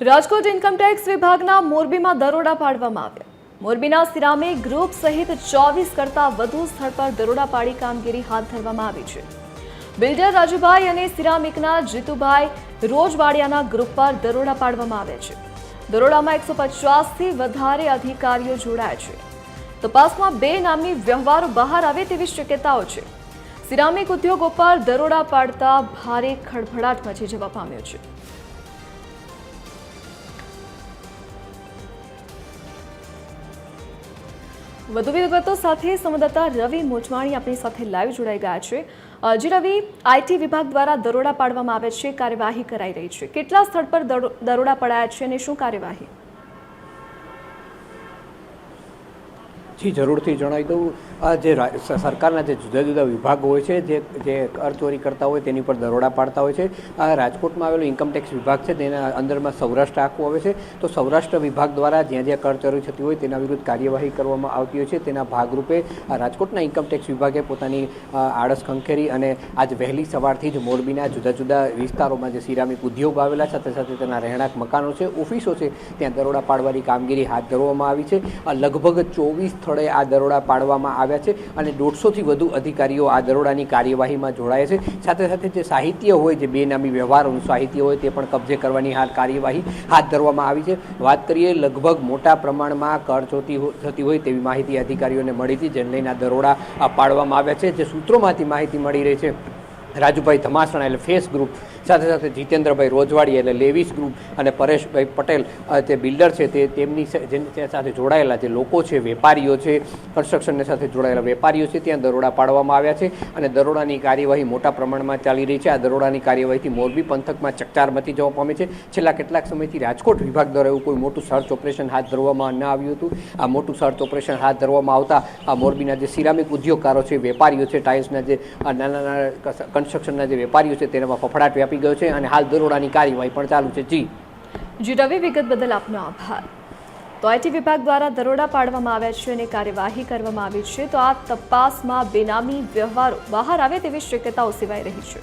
Rajkot income tax વિભાગના મોરબીમાં દરોડા પાડવામાં આવ્યા. મોરબીના સિરામિક ગ્રુપ સહિત ચોવીસ કરતાં વધુ સ્થળ પર દરોડા પાડી કામગીરી હાથ ધરવામાં આવી છે. બિલ્ડર રાજુભાઈ અને સિરામિકના જીતુભાઈ રોજવાડિયાના ગ્રુપ પર દરોડા પાડવામાં આવ્યા છે. દરોડામાં એકસો પચાસથી વધારે અધિકારીઓ જોડાયા છે. તપાસમાં બે નામની વ્યવહારો બહાર આવે તેવી શક્યતાઓ છે. સિરામિક ઉદ્યોગો પર દરોડા પાડતા ભારે ખળભળાટ મચી જવા પામ્યો છે. વધુ વિગતો સાથે સંવાદદાતા રવિ મોચવાણી આપણી સાથે લાઈવ જોડાઈ ગયા છે. જે રવિ આઈટી વિભાગ દ્વારા દરોડા પાડવામાં આવે છે, કાર્યવાહી કરાઈ રહી છે. કેટલા સ્થળ પર દરો- દરોડા પડાયા છે અને શું કાર્યવાહી? જી, જરૂરથી જણાવી દઉં. આ જે સરકારના જે જુદા જુદા વિભાગો હોય છે, જે જે કરચોરી કરતા હોય તેની પર દરોડા પાડતા હોય છે. આ રાજકોટમાં આવેલો ઇન્કમટેક્સ વિભાગ છે, તેના અંદરમાં સૌરાષ્ટ્ર આખું આવે છે. તો સૌરાષ્ટ્ર વિભાગ દ્વારા જ્યાં જ્યાં કરચોરી થતી હોય તેના વિરુદ્ધ કાર્યવાહી કરવામાં આવતી હોય છે. તેના ભાગરૂપે આ રાજકોટના ઇન્કમટેક્સ વિભાગે પોતાની આળસ ખંખેરી અને આજ વહેલી સવારથી જ મોરબીના જુદા જુદા વિસ્તારોમાં જે સિરામિક ઉદ્યોગ આવેલા સાથે સાથે તેના રહેણાંક મકાનો છે, ઓફિસો છે, ત્યાં દરોડા પાડવાની કામગીરી હાથ ધરવામાં આવી છે. આ લગભગ ચોવીસ સ્થળે આ દરોડા પાડવામાં આવ્યા છે અને દોઢસોથી વધુ અધિકારીઓ આ દરોડાની કાર્યવાહીમાં જોડાયા છે. સાથે સાથે જે સાહિત્ય હોય, જે બેનામી વ્યવહારોનું સાહિત્ય હોય, તે પણ કબજે કરવાની હાલ કાર્યવાહી હાથ ધરવામાં આવી છે. વાત કરીએ લગભગ મોટા પ્રમાણમાં કરચોતી થતી હોય તેવી માહિતી અધિકારીઓને મળી હતી, જેને લઈને આ દરોડા પાડવામાં આવ્યા છે. જે સૂત્રોમાંથી માહિતી મળી રહી છે રાજુભાઈ ધમાસણા એટલે ફેસ ગ્રુપ, સાથે સાથે જીતેન્દ્રભાઈ રોજવાડી એટલે લેવિસ ગ્રુપ અને પરેશભાઈ પટેલ તે બિલ્ડર છે તે તેમની સાથે જોડાયેલા જે લોકો છે, વેપારીઓ છે કન્સ્ટ્રક્શનની સાથે જોડાયેલા વેપારીઓ છે, ત્યાં દરોડા પાડવામાં આવ્યા છે અને દરોડાની કાર્યવાહી મોટા પ્રમાણમાં ચાલી રહી છે. આ દરોડાની કાર્યવાહીથી મોરબી પંથકમાં ચકચાર મચી જવા પામે છે. છેલ્લા કેટલાક સમયથી રાજકોટ વિભાગ દ્વારા એવું કોઈ મોટું સર્ચ ઓપરેશન હાથ ધરવામાં ન આવ્યું હતું. આ મોટું સર્ચ ઓપરેશન હાથ ધરવામાં આવતા આ મોરબીના જે સિરામિક ઉદ્યોગકારો છે, વેપારીઓ છે, ટાઇલ્સના જે નાના નાના કન્સ્ટ્રક્શનના જે વેપારીઓ છે તેનામાં ફફડાટ વ્યાપી ગયો છે અને હાલ દરોડાની કાર્યવાહી પણ ચાલુ છે. જી. જી, રવિ વિગત બદલ આપનો આભાર. તો આઈટી વિભાગ દ્વારા દરોડા પાડવામાં આવ્યા છે અને કાર્યવાહી કરવામાં આવી છે, તો આ તપાસમાં બેનામી વ્યવહારો બહાર આવે તેવી શક્યતાઓ સેવાઈ રહી છે.